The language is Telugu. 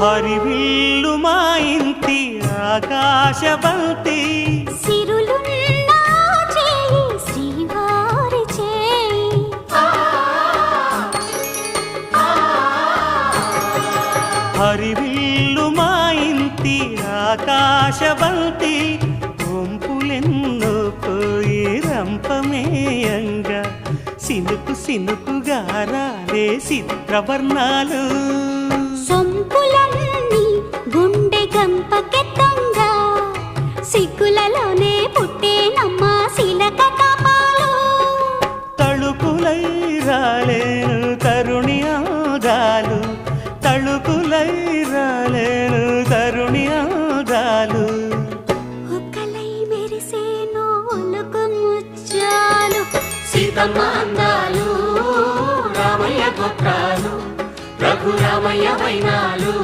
హరివిల్లు మా ఇంటి చేయి హరివిల్లు మా ఇంటి ఆకాశబంతి వంపులెన్నో పోయి రంపమేయంగా సినుకు సినుకుగా రాలే చిత్రవర్ణాలు సిగ్గులలోనే పుట్టేనమ్మ శిలక కాపాలు. తళుకులై రాలేను తరుణి ఆదాలు తళుకులై రాలేను తరుణి ఆదాలు ఒక్కలై మెరిసేను ఒలుకు ముచ్చాలు సీతమ్మ అందాలు రామయ్య గోత్రాలు రఘురామయ్య వైనాలు.